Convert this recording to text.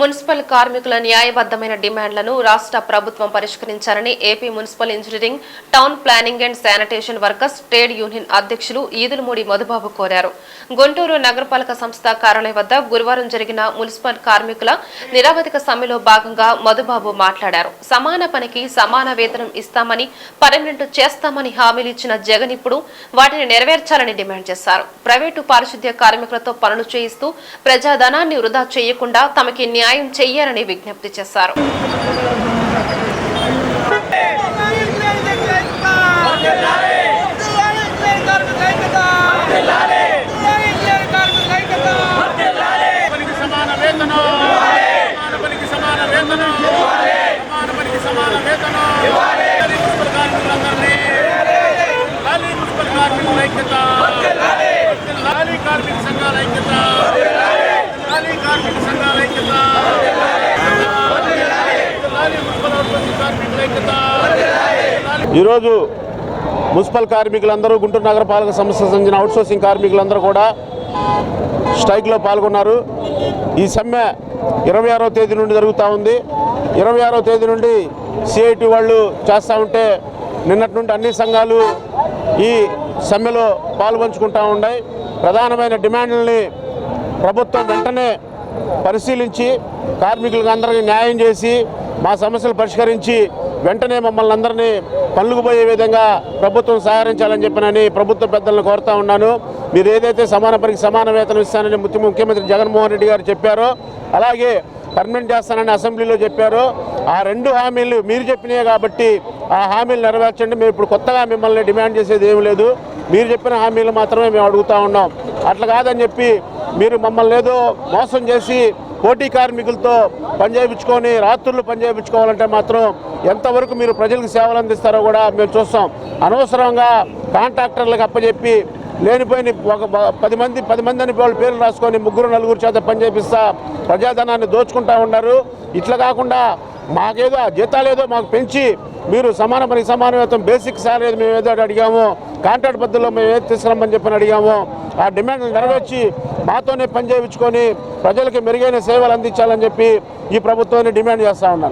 Municipal కార్మికుల న్యాయబద్దమైన డిమాండ్లను రాష్ట్ర ప్రభుత్వం పరిష్కరించాలని AP municipal engineering town planning and sanitation workers trade union అధ్యక్షులు ఈదులమూడి మధుబాబు కోరారు. గుంటూరు నగరపాలక సంస్థ కార్యాలయం వద్ద గురువారం జరిగిన మున్సిపల్ కార్మికుల నిరావధిక సమ్మెలో భాగంగా మధుబాబు మాట్లాడారు. సమాన పనికి సమాన వేతనం ఇస్తామని పర్మనెంట్ చేస్తామని హామీలు ఇచ్చిన జగన్ ఇప్పుడు వాటిని నెరవేర్చాలని డిమాండ్ చేశారు. ప్రైవేటు పారిశుద్ధ్య కార్మికులతో పనులు చేయిస్తూ ప్రజాధనాన్ని వృధా చేయకుండా తమకి న్యాయం చెయ్యాలని విజ్ఞప్తి చేశారు పనికి సమాన వేతనం సమాన పనికి సమాన వేతనం సమాన పనికి సమాన వేతనం లాలీ మున్సిపల్ కార్మికులందరినీ లాలీ మున్సిపల్ కార్మికుల ఐక్యత లాలీ కార్మిక సంఘాల ఐక్యత కార్మిక సంఘాల ఐక్యత లాలీ మున్సిపల్ అవుట్సోర్సింగ్ కార్మికుల ఐక్యత ఈరోజు మున్సిపల్ కార్మికులందరూ గుంటూరు నగరపాలక సంస్థ చెందిన అవుట్సోర్సింగ్ కార్మికులందరూ కూడా స్ట్రైక్లో పాల్గొన్నారు. ఈ సమ్మె ఇరవై ఆరో తేదీ నుండి జరుగుతూ ఉంది. ఇరవై ఆరో తేదీ నుండి సిఐటి వాళ్ళు చేస్తూ ఉంటే నిన్నటి నుండి అన్ని సంఘాలు ఈ సమ్మెలో పాల్పంచుకుంటూ ఉన్నాయి ప్రధానమైన డిమాండ్లని ప్రభుత్వం వెంటనే పరిశీలించి కార్మికులకు అందరికీ న్యాయం చేసి మా సమస్యలు పరిష్కరించి వెంటనే మమ్మల్ని అందరినీ పనులకు విధంగా ప్రభుత్వం సహకరించాలని చెప్పినని ప్రభుత్వ పెద్దలను కోరుతా ఉన్నాను. మీరు ఏదైతే సమాన పనికి సమాన వేతనం ఇస్తానని ముఖ్యమంత్రి జగన్మోహన్ రెడ్డి గారు చెప్పారో అలాగే పర్మనెంట్ చేస్తానని అసెంబ్లీలో చెప్పారు ఆ రెండు హామీలు మీరు చెప్పినాయి కాబట్టి ఆ హామీలు నెరవేర్చండి. మేము ఇప్పుడు కొత్తగా మిమ్మల్ని డిమాండ్ చేసేది ఏమి లేదు. మీరు చెప్పిన హామీలు మాత్రమే మేము అడుగుతా ఉన్నాం. అట్లా కాదని చెప్పి మీరు మమ్మల్ని ఏదో మోసం చేసి పోటీ కార్మికులతో పనిచేయించుకొని రాత్రులు పనిచేయించుకోవాలంటే మాత్రం ఎంతవరకు మీరు ప్రజలకు సేవలు అందిస్తారో కూడా మేము చూస్తాం. అనవసరంగా కాంట్రాక్టర్లకు అప్పచెప్పి లేనిపోయిన ఒక పది మంది పది మంది అని వాళ్ళ పేర్లు రాసుకొని ముగ్గురు నలుగురు చేత పనిచేపిస్తా ప్రజాధనాన్ని దోచుకుంటా ఉన్నారు. ఇట్లా కాకుండా మాకేదో జీతాలేదో జీతాలు ఏదో మాకు పెంచి మీరు సమాన పని సమాన వేతం బేసిక్ సాలరీ మేము ఏదో అడిగాము కాంట్రాక్ట్ పద్ధతిలో మేము ఏది తీసుకురామని చెప్పని అడిగాము ఆ డిమాండ్ నెరవేర్చి మాతోనే పని చేయించుకొని ప్రజలకి మెరుగైన సేవలు అందించాలని చెప్పి ఈ ప్రభుత్వాన్ని డిమాండ్ చేస్తా ఉన్నాను.